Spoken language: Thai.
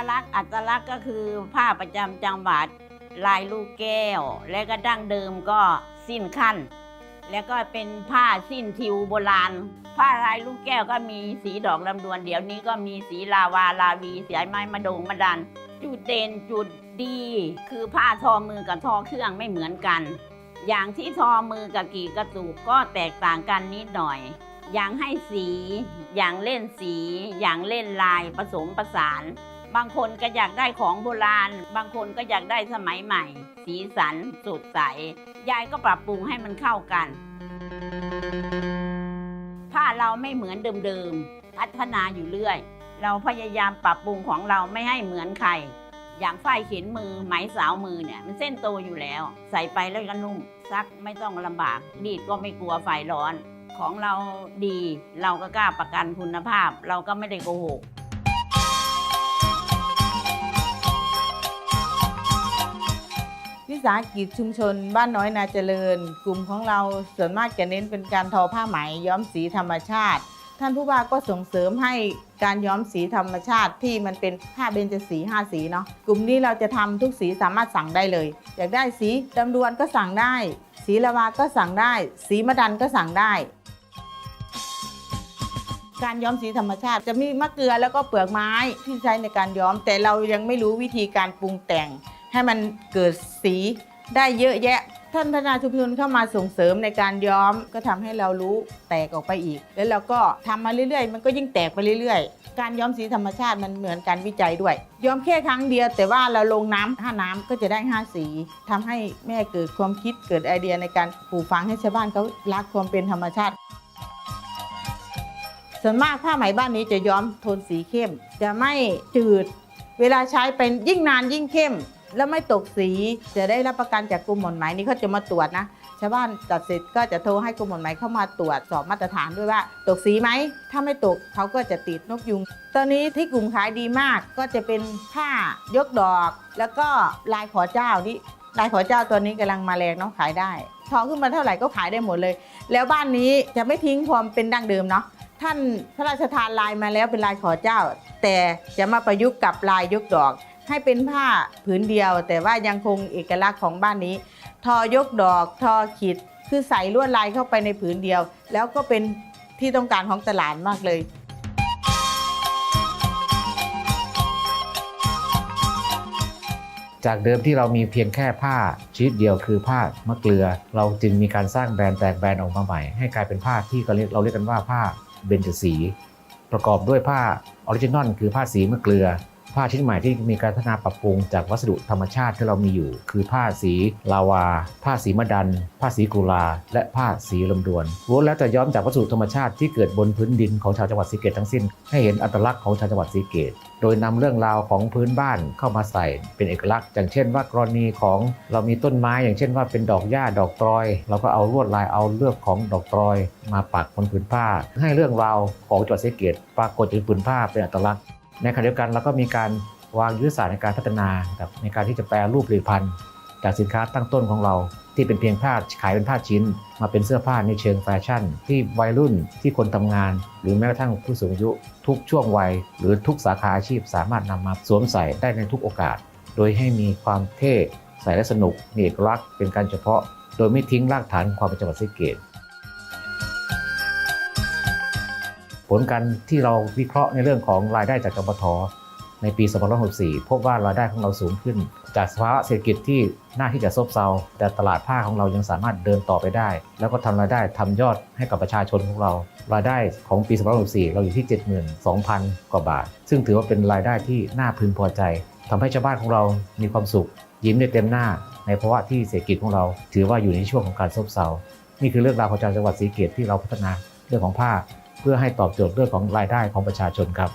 อัตลักษณ์ก็คือผ้าประจำจังหวัดลายลูกแก้ว และก็ดั้งเดิมก็สิ้นขั้น แล้วก็เป็นผ้าสิ้นทิวโบราณ ผ้าลายลูกแก้วก็มีสีดอกลำดวน เดี๋ยวนี้ก็มีสีลาวาลาวีสีไม้มะดงมะดัน จุดเด่นจุดดี คือผ้าทอมือกับทอเครื่องไม่เหมือนกัน อย่างที่ทอมือกับกี่กระตุกก็แตกต่างกันนิดหน่อย อย่างให้สี อย่างเล่นสี อย่างเล่นลายผสมประสาน บางคนก็อยากได้ของโบราณ บางคนก็อยากได้สมัยใหม่ สีสันสดใส ยายก็ปรับปรุงให้มันเข้ากัน ผ้าเราไม่เหมือนเดิมๆ พัฒนาอยู่เรื่อย เราพยายามปรับปรุงของเราไม่ให้เหมือนใคร อย่างฝ้ายเข็นมือไหมสาวมือเนี่ยมันเส้นโตอยู่แล้ว ใส่ไปแล้วก็นุ่ม ซักไม่ต้องลำบากดีดก็ไม่กลัวไฟร้อน ของเราดี เราก็กล้าประกันคุณภาพ เราก็ไม่ได้โกหก วิสาหกิจชุมชนบ้านน้อยนาเจริญ กลุ่มของเราส่วนมากจะเน้นเป็นการทอผ้าไหมย้อมสีธรรมชาติ ท่านผู้ว่าก็ส่งเสริมให้การย้อมสีธรรมชาติที่มันเป็นผ้าเบญจสีห้าสีเนาะกลุ่มนี้เราจะทำทุกสีสามารถสั่งได้เลย อยากได้สีดำดวนก็สั่งได้ สีละวาก็สั่งได้ สีมะดันก็สั่งได้การย้อมสีธรรมชาติจะมีมะเกลือแล้วก็เปลือกไม้ที่ใช้ในการย้อม แต่เรายังไม่รู้วิธีการปรุงแต่ง ให้มันเกิดสีได้เยอะแยะ ท่านพัฒนาชุมชนเข้ามาส่งเสริมในการย้อมก็ทำให้เรารู้แตกออกไปอีก แล้วเราก็ทำมาเรื่อยๆ มันก็ยิ่งแตกไปเรื่อยๆ การย้อมสีธรรมชาติมันเหมือนการวิจัยด้วย ย้อมแค่ครั้งเดียว แต่ว่าเราลงน้ำห้าน้ำก็จะได้ห้าสีทำให้แม่เกิดความคิดเกิดไอเดียในการปลูกฝังให้ชาวบ้านเขารักความเป็นธรรมชาติส่วนมากผ้าไหมบ้านนี้จะย้อมโทนสีเข้ม จะไม่จืด เวลาใช้เป็นยิ่งนานยิ่งเข้ม แล้วไม่ตกสีจะได้รับประกันจากกรมหมอนไหมนี่เขาจะมาตรวจนะชาวบ้านตัดเสร็จก็จะโทรให้กรมหมอนไหมเข้ามาตรวจสอบมาตรฐานด้วยว่า ตกสีไหมถ้าไม่ตกเขาก็จะติดนกยุง ตอนนี้ที่กลุ่มขายดีมากก็จะเป็นผ้ายกดอก แล้วก็ลายขอเจ้านี่ลายขอเจ้าตัวนี้กำลังมาแรงเนาะขายได้ทอขึ้นมาเท่าไหร่ก็ขายได้หมดเลย แล้วบ้านนี้จะไม่ทิ้งความเป็นดั้งเดิมเนาะท่านพระราชทานลายมาแล้วเป็นลายขอเจ้า แต่จะมาประยุกต์กับลายยกดอก ให้เป็นผ้าผืนเดียว แต่ว่ายังคงเอกลักษณ์ของบ้านนี้ ทอยกดอกทอขีดคือใส่ลวดลายเข้าไปในผืนเดียว แล้วก็เป็นที่ต้องการของตลาดมากเลยจากเดิมที่เรามีเพียงแค่ผ้าชนิดเดียวคือผ้ามะเกลือ เราจึงมีการสร้างแบรนด์แตกแบรนด์ออกมาใหม่ ให้กลายเป็นผ้าที่เราเรียกเราเรียกกันว่าผ้าเบญจสี ประกอบด้วยผ้าออริจินอลคือผ้าสีมะเกลือ ผ้าชิ้นใหม่ที่มีการพัฒนาปรับปรุงจากวัสดุธรรมชาติที่เรามีอยู่ คือผ้าสีลาวา ผ้าสีมะดัน ผ้าสีกุลา และผ้าสีลำดวนล้วนแล้วแต่ย้อมจากวัสดุธรรมชาติที่เกิดบนพื้นดินของชาวจังหวัดศรีเกตทั้งสิ้น ให้เห็นอัตลักษณ์ของชาวจังหวัดศรีเกต โดยนำเรื่องราวของพื้นบ้านเข้ามาใส่เป็นเอกลักษณ์ อย่างเช่นว่ากรณีของเรามีต้นไม้อย่างเช่นว่าเป็นดอกหญ้าดอกตรอย เราก็เอาลวดลายเอาเลือกของดอกตรอย มาปักบนผืนผ้า ให้เรื่องราวของจังหวัดศรีเกตปรากฏอยู่บนผืนผ้าเป็นอัตลักษณ์ ในขณะเดียวกันเราก็มีการวางยุทธศาสตร์ในการพัฒนาครับในการที่จะแปลรูปผลิตภัณฑ์ จากสินค้าตั้งต้นของเรา ที่เป็นเพียงผ้าขายเป็นผ้าชิ้น มาเป็นเสื้อผ้าในเชิงแฟชั่น ที่วัยรุ่นที่คนทำงาน หรือแม้กระทั่งผู้สูงอายุทุกช่วงวัย หรือทุกสาขาอาชีพสามารถนำมาสวมใส่ได้ในทุกโอกาส โดยให้มีความเท่ใส่และสนุกมีเอกลักษณ์เป็นการเฉพาะ โดยไม่ทิ้งรากฐานความเป็นจังหวัดสะเกษ ผลการที่เราวิเคราะห์ในเรื่องของรายได้จากกปทในปี 2564 พบว่ารายได้ของเราสูงขึ้น จากสภาวะเศรษฐกิจที่น่าที่จะซบเซา แต่ตลาดผ้าของเรายังสามารถเดินต่อไปได้ แล้วก็ทำรายได้ทำยอดให้กับประชาชนของเรา รายได้ของปี 2564 เราอยู่ที่ 72,000 กว่าบาท ซึ่งถือว่าเป็นรายได้ที่น่าพึงพอใจทำให้ชาวบ้านของเรามีความสุข ยิ้มได้เต็มหน้า ในภาวะที่เศรษฐกิจของเรา ถือว่าอยู่ในช่วงของการซบเซา นี่คือเรื่องราวของจังหวัดศรีเกษที่เราพัฒนาเรื่องของผ้า เพื่อให้ตอบโจทย์เรื่องของรายได้ของประชาชนครับ